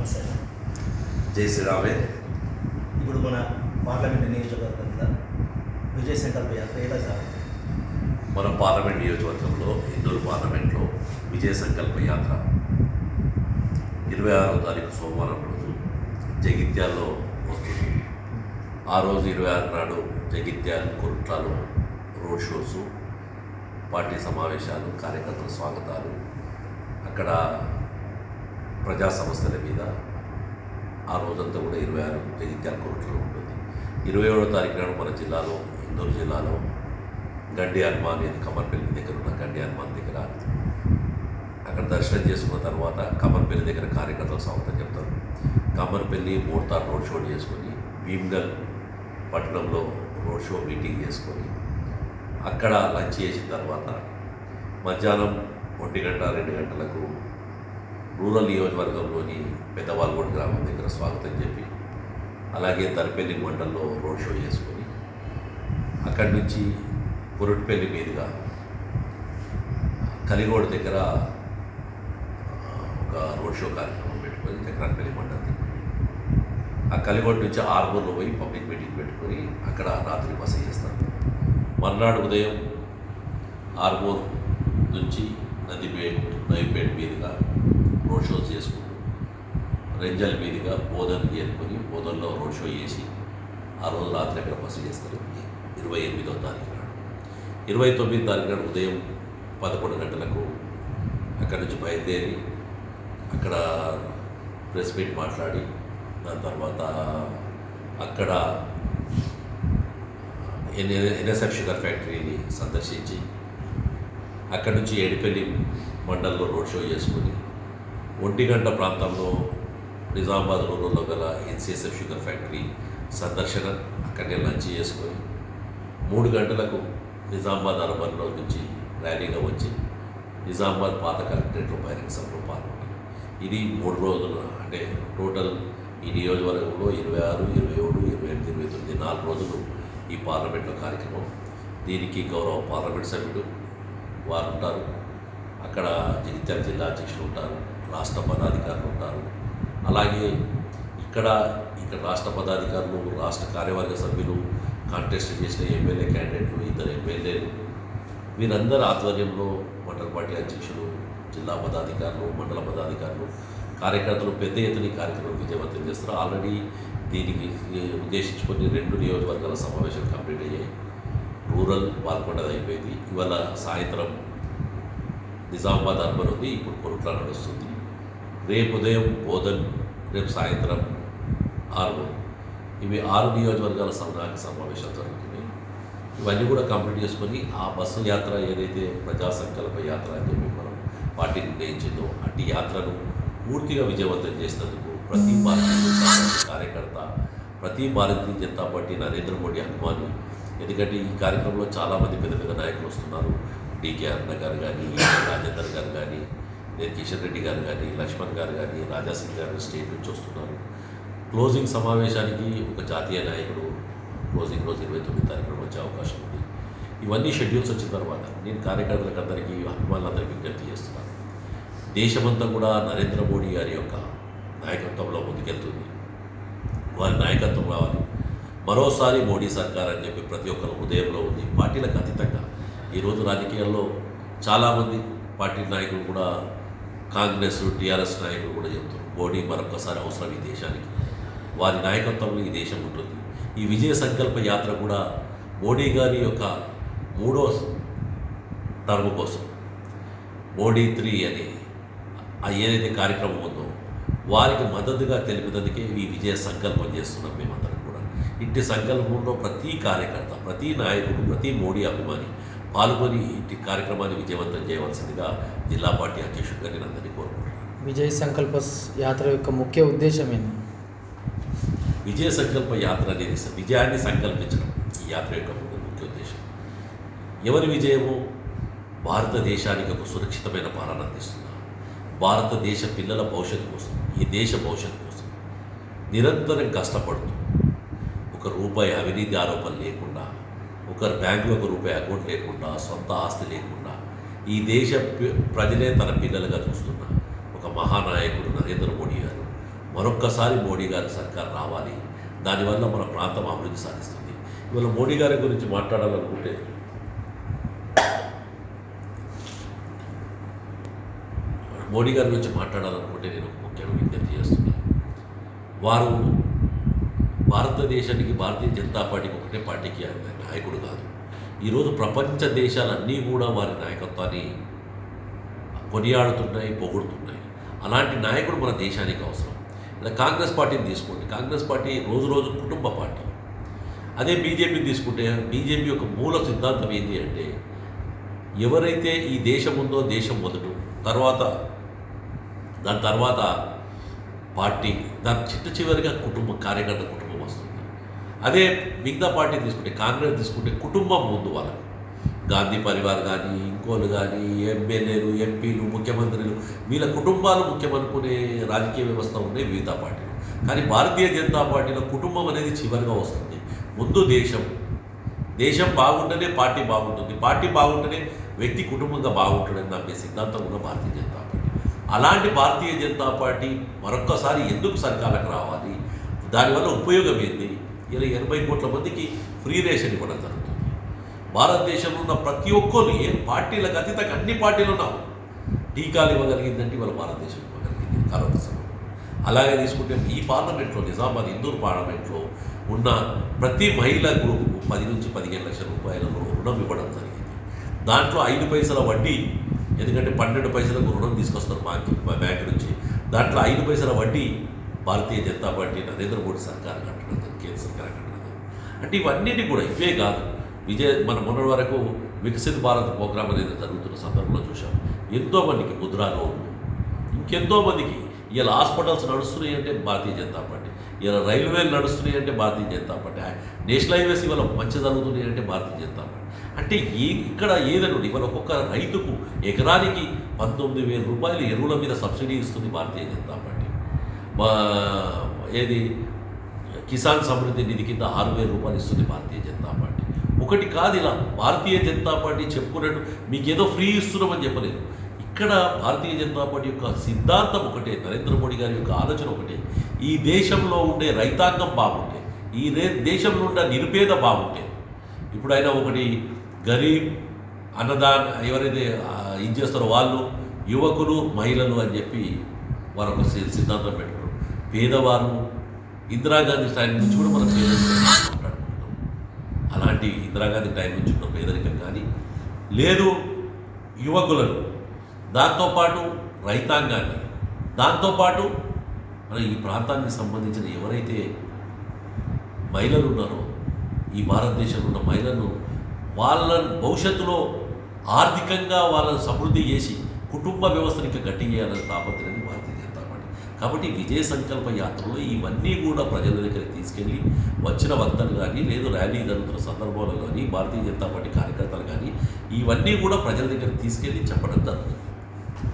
నమస్తే. జై శ్రీరామే ఇప్పుడు మన పార్లమెంట్ నియోజకవర్గంలో విజయ్ సంకల్ప యాత్ర ఎలా సాగుతుంది? మన పార్లమెంట్ నియోజకవర్గంలో ఇందూరు పార్లమెంట్లో విజయ సంకల్ప యాత్ర. ఇరవై ఆరో తారీఖు సోమవారం రోజు జగిత్యాల్లో వస్తుంది. ఆ రోజు ఇరవై ఆరు నాడు జగిత్యాల కొరుట్లలో రోడ్ షోస్ పార్టీ సమావేశాలు కార్యకర్తల స్వాగతాలు. అక్కడ ప్రజా సంస్థల మీద ఆ రోజంతా కూడా ఇరవై ఆరు జగిత్యాల కోర్టులో ఉంటుంది. ఇరవై ఏడో తారీఖు నాడు మన జిల్లాలో ఇందూరు జిల్లాలో గడ్డి హనుమాన్ అనేది కమర్పల్లి దగ్గర ఉన్న గడ్డి హనుమాన్ దగ్గర అక్కడ దర్శనం చేసుకున్న తర్వాత కమర్పల్లి దగ్గర కార్యకర్తలు స్వాగతం చెప్తారు. కమర్పల్లి మూడతారు రోడ్ షో చేసుకొని భీమ్గల్ పట్టణంలో రోడ్ షో మీటింగ్ చేసుకొని అక్కడ లంచ్ చేసిన తర్వాత మధ్యాహ్నం ఒంటి గంట రెండు గంటలకు రూరల్ నియోజకవర్గంలోని పెద్దవాల్గోడ్ గ్రామం దగ్గర స్వాగతం చెప్పి అలాగే తరపల్లి మండల్లో రోడ్ షో చేసుకొని అక్కడి నుంచి పురుట్పల్లి మీదుగా కలిగోడ దగ్గర ఒక రోడ్ షో కార్యక్రమం పెట్టుకొని చక్రాన్పల్లి మండలి ఆ కలిగోడ నుంచి ఆర్మూర్లో పోయి పబ్లిక్ మీటింగ్ పెట్టుకొని అక్కడ రాత్రి బస చేస్తారు. మర్నాడు ఉదయం ఆర్మూర్ నుంచి నదిపేట్ నైపేట్ మీదుగా రోడ్ షోస్ చేసుకుంటూ రెంజల్ మీదుగా బోధన్ చేరుకొని బోధనలో రోడ్ షో చేసి ఆ రోజు రాత్రి అక్కడ బస చేస్తారు. ఇరవై ఎనిమిదో తారీఖు నాడు. ఇరవై తొమ్మిది తారీఖు నాడు ఉదయం పదకొండు గంటలకు అక్కడి నుంచి బయలుదేరి అక్కడ ప్రెస్ మీట్ మాట్లాడి దాని తర్వాత అక్కడ ఎన్ ఎన్ఎస్ఎఫ్ షుగర్ ఫ్యాక్టరీని సందర్శించి అక్కడి నుంచి ఏడిపల్లి మండల్లో రోడ్ షో చేసుకొని ఒంటి గంట ప్రాంతంలో నిజామాబాద్ రూరల్లో గల ఎన్సిఎస్ఎఫ్ షుగర్ ఫ్యాక్టరీ సందర్శన అక్కడనే లంచ్ చేసుకొని మూడు గంటలకు నిజామాబాద్ అర్బన్లో నుంచి ర్యాలీగా వచ్చి నిజామాబాద్ పాత కలెక్టరేట్లో బహిరంగ సభలో పాల్గొంటారు. ఇది మూడు రోజులు అంటే టోటల్ ఈ నియోజకవర్గంలో ఇరవై ఆరు ఇరవై ఏడు ఇరవై ఎనిమిది ఇరవై తొమ్మిది నాలుగు రోజులు ఈ పార్లమెంట్లో కార్యక్రమం. దీనికి గౌరవ పార్లమెంట్ సభ్యుడు వారు ఉంటారు. అక్కడ జగిత్యాల జిల్లా అధ్యక్షులు ఉంటారు. రాష్ట్ర పదాధికారులు ఉంటారు అలాగే ఇక్కడ ఇక్కడ రాష్ట్ర పదాధికారులు రాష్ట్ర కార్యవర్గ సభ్యులు కాంటెస్ట్ చేసిన ఎమ్మెల్యే క్యాండిడేట్లు ఇద్దరు ఎమ్మెల్యేలు వీరందరి ఆధ్వర్యంలో మండల పార్టీ అధ్యక్షులు జిల్లా పదాధికారులు మండల పదాధికారులు కార్యకర్తలు పెద్ద ఎత్తున కార్యక్రమం విజయవంతం చేస్తారు. ఆల్రెడీ దీనికి ఉద్దేశించుకొని రెండు నియోజకవర్గాల సమావేశం కంప్లీట్ అయ్యాయి. రూరల్ పాల్గొండది అయిపోయింది. ఇవాళ సాయంత్రం నిజామాబాద్ అర్బన్ ఉంది. ఇప్పుడు కొరుట్ల నడుస్తుంది. రేపు ఉదయం బోధన్ రేపు సాయంత్రం ఆరు. ఇవి ఆరు నియోజకవర్గాల సంఘానికి సమావేశాలు జరుగుతున్నాయి. ఇవన్నీ కూడా కంప్లీట్ చేసుకొని ఆ బస్సు యాత్ర ఏదైతే ప్రజా సంకల్ప యాత్ర అని చెప్పి మనం పార్టీ నిర్ణయించిందో అట్టి యాత్రను పూర్తిగా విజయవంతం చేసినందుకు ప్రతి భారతీయ జనతా పార్టీ కార్యకర్త ప్రతి భారతీయ జనతా పార్టీ నరేంద్ర మోడీ అభిమాని ఎందుకంటే ఈ కార్యక్రమంలో చాలామంది పెద్ద పెద్ద నాయకులు వస్తున్నారు. డికే అన్న గారు కానీ నేను కిషన్ రెడ్డి గారు కానీ లక్ష్మణ్ గారు కానీ రాజాసింగ్ గారు స్టేట్ నుంచి వస్తున్నారు. క్లోజింగ్ సమావేశానికి ఒక జాతీయ నాయకుడు క్లోజింగ్ రోజు ఇరవై తొమ్మిది తారీఖున వచ్చే అవకాశం ఉంది. ఇవన్నీ షెడ్యూల్స్ వచ్చిన తర్వాత నేను కార్యకర్తలకు అందరికీ అభిమానులందరికీ విజ్ఞప్తి చేస్తున్నాను. దేశమంతా కూడా నరేంద్ర మోడీ గారి యొక్క నాయకత్వంలో ముందుకెళ్తుంది. వారి నాయకత్వం రావాలి మరోసారి మోడీ సర్కార్ అని చెప్పి ప్రతి ఒక్కరు హృదయంలో ఉంది. పార్టీలకు అతీతంగా. ఈరోజు రాజకీయాల్లో చాలామంది పార్టీ నాయకులు కూడా కాంగ్రెస్ టీఆర్ఎస్ నాయకులు కూడా చెప్తారు మోడీ మరొకసారి అవసరం ఈ దేశానికి. వారి నాయకత్వంలో ఈ దేశం ఉంటుంది. ఈ విజయ సంకల్ప యాత్ర కూడా మోడీ గారి యొక్క మూడో టర్మ్ కోసం. మోడీ త్రీ అని ఏదైతే కార్యక్రమం ఉందో వారికి మద్దతుగా తెలిపినందుకే ఈ విజయ సంకల్పం చేస్తున్నాం మేమందరం కూడా. ఇంటి సంకల్పంలో ప్రతి కార్యకర్త ప్రతి నాయకుడు ప్రతి మోడీ అభిమాని పాల్గొని ఇంటి కార్యక్రమాన్ని విజయవంతం చేయవలసిందిగా జిల్లా పార్టీ అధ్యక్షుడిగా నేను అందరినీ కోరుకుంటున్నాను. విజయ్ సంకల్ప యాత్ర యొక్క ముఖ్య ఉద్దేశం ఏంటి? విజయ సంకల్ప యాత్ర అనేది విజయాన్ని సంకల్పించడం ఈ యాత్ర యొక్క ముఖ్య ఉద్దేశం. ఎవరి విజయము? భారతదేశానికి ఒక సురక్షితమైన పాలన అందిస్తున్నారు. భారతదేశ పిల్లల భవిష్యత్తు కోసం ఈ దేశ భవిష్యత్తు కోసం నిరంతరం కష్టపడుతూ ఒక రూపాయి అవినీతి ఆరోపణ లేకుండా ఒకరు బ్యాంకులో ఒక రూపాయి అకౌంట్ లేకుండా సొంత ఆస్తి లేకుండా ఈ దేశ ప్రజలే తన పిల్లలుగా చూస్తున్న ఒక మహానాయకుడు నరేంద్ర మోడీ గారు. మరొక్కసారి మోడీ గారి సర్కార్ రావాలి. దానివల్ల మన ప్రాంతం అభివృద్ధి సాధిస్తుంది. ఇవాళ మోడీ గారి గురించి మాట్లాడాలనుకుంటే మోడీ గారి గురించి మాట్లాడాలనుకుంటే నేను ఒక ముఖ్యమైన విజ్ఞప్తి చేస్తున్నాను వారు భారతదేశానికి భారతీయ జనతా పార్టీకి ఒకటే పార్టీకి ఆయన నాయకుడు కాదు. ఈరోజు ప్రపంచ దేశాలన్నీ కూడా వారి నాయకత్వాన్ని కొనియాడుతున్నాయి పొగుడుతున్నాయి. అలాంటి నాయకుడు మన దేశానికి అవసరం. ఇలా కాంగ్రెస్ పార్టీని తీసుకోండి. కాంగ్రెస్ పార్టీ రోజు రోజు కుటుంబ పార్టీ. అదే బీజేపీని తీసుకుంటే బీజేపీ యొక్క మూల సిద్ధాంతం ఏంటి అంటే ఎవరైతే ఈ దేశం ఉందో దేశం మొదటు తర్వాత దాని తర్వాత పార్టీ దాని చిట్ట చివరిగా కుటుంబ కార్యకర్త కుటుంబం. అదే మిగతా పార్టీ తీసుకుంటే కాంగ్రెస్ తీసుకుంటే కుటుంబం ముందు వాళ్ళకి గాంధీ పరివార్ కానీ ఇంకోలు కానీ ఎమ్మెల్యేలు ఎంపీలు ముఖ్యమంత్రులు వీళ్ళ కుటుంబాలు ముఖ్యమనుకునే రాజకీయ వ్యవస్థ ఉన్నాయి మిగతా పార్టీలు. కానీ భారతీయ జనతా పార్టీలో కుటుంబం అనేది చివరిగా వస్తుంది. ముందు దేశం. దేశం బాగుంటేనే పార్టీ బాగుంటుంది. పార్టీ బాగుంటేనే వ్యక్తి కుటుంబంగా బాగుంటుందని నమ్మే సిద్ధాంతం ఉన్న భారతీయ జనతా పార్టీ. అలాంటి భారతీయ జనతా పార్టీ మరొక్కసారి ఎందుకు సరికాలకు రావాలి? దానివల్ల ఉపయోగం ఏంది? ఇలా ఎనభై కోట్ల మందికి ఫ్రీ రేషన్ ఇవ్వడం జరుగుతుంది. భారతదేశంలో ఉన్న ప్రతి ఒక్కరు ఏ పార్టీలకు అతీతంగా అన్ని పార్టీలు ఉన్నావు. టీకాలు ఇవ్వగలిగిందంటే ఇవాళ భారతదేశం ఇవ్వగలిగింది కరోనా సమయం అలాగే తీసుకుంటే ఈ పార్లమెంట్లో నిజామాబాద్ ఇందూర్ పార్లమెంట్లో ఉన్న ప్రతి మహిళా గ్రూపుకు పది నుంచి పదిహేను లక్షల రూపాయల రుణం ఇవ్వడం జరిగింది. దాంట్లో ఐదు పైసల వడ్డీ ఎందుకంటే పన్నెండు పైసలకు రుణం తీసుకొస్తారు బ్యాంక్ బ్యాంక్ నుంచి. దాంట్లో ఐదు పైసల వడ్డీ భారతీయ జనతా పార్టీ నరేంద్ర మోడీ సర్కార్ కట్టడం కేంద్ర సర్కార్ కట్టడం అంటే ఇవన్నిటి కూడా ఇవే కాదు. విజయ మన మొన్నటి వరకు వికసిత భారత్ ప్రోగ్రామ్ అనేది జరుగుతున్న సందర్భంలో చూసాం ఎంతోమందికి ముద్రా లోన్లు ఇంకెంతో మందికి ఇలా హాస్పిటల్స్ నడుస్తున్నాయి అంటే భారతీయ జనతా పార్టీ ఇలా రైల్వేలు నడుస్తున్నాయి అంటే Bharatiya Janata party national highways ఇవాళ మంచి జరుగుతున్నాయి అంటే భారతీయ జనతా పార్టీ. అంటే ఏ ఇక్కడ ఏదైనా ఇవాళ ఒక్కొక్క రైతుకు ఎకరానికి పంతొమ్మిది వేల రూపాయలు ఎరువుల మీద సబ్సిడీ ఇస్తుంది భారతీయ జనతా పార్టీ. ఏది? కిసాన్ సమృద్ధి నిధి కింద ఆరు వేల రూపాయలు ఇస్తుంది భారతీయ జనతా పార్టీ. ఒకటి కాదు ఇలా. భారతీయ జనతా పార్టీ చెప్పుకున్నట్టు మీకు ఏదో ఫ్రీ ఇస్తున్నామని చెప్పలేదు. ఇక్కడ భారతీయ జనతా పార్టీ యొక్క సిద్ధాంతం ఒకటే నరేంద్ర మోడీ గారి యొక్క ఆలోచన ఒకటే. ఈ దేశంలో ఉండే రైతాంగం బాగుంటే ఈ రే దేశంలో ఉండే నిరుపేద బాగుంటే ఇప్పుడు ఆయన ఒకటి గరీబ్ అన్నదాన్ ఎవరైతే ఇది చేస్తారో వాళ్ళు యువకులు మహిళలు అని చెప్పి వారు ఒక సి- సిద్ధాంతం పెట్టుకున్నారు పేదవారు ఇందిరాగాంధీ టైం నుంచి కూడా మనం పేదరికం మాట్లాడుకుంటున్నాం. అలాంటి ఇందిరాగాంధీ టైం నుంచి ఉన్న పేదరికం కానీ లేదు యువకులను. దాంతోపాటు రైతాంగాన్ని. దాంతోపాటు మన ఈ ప్రాంతానికి సంబంధించిన ఎవరైతే మహిళలు ఉన్నారో ఈ భారతదేశంలో ఉన్న మహిళలను వాళ్ళ భవిష్యత్తులో ఆర్థికంగా వాళ్ళని సమృద్ధి చేసి కుటుంబ వ్యవస్థను ఇంకా గట్టి చేయాలని తాపత్రయాన్ని భారతీయ జనతా కాబట్టి విజయ సంకల్ప యాత్రలో ఇవన్నీ కూడా ప్రజల దగ్గరికి తీసుకెళ్ళి వచ్చిన వక్తలు కానీ లేదు ర్యాలీ జరుగుతున్న సందర్భంలో కానీ భారతీయ జనతా పార్టీ కార్యకర్తలు కానీ ఇవన్నీ కూడా ప్రజల దగ్గరికి తీసుకెళ్ళి చెప్పడం జరుగుతుంది.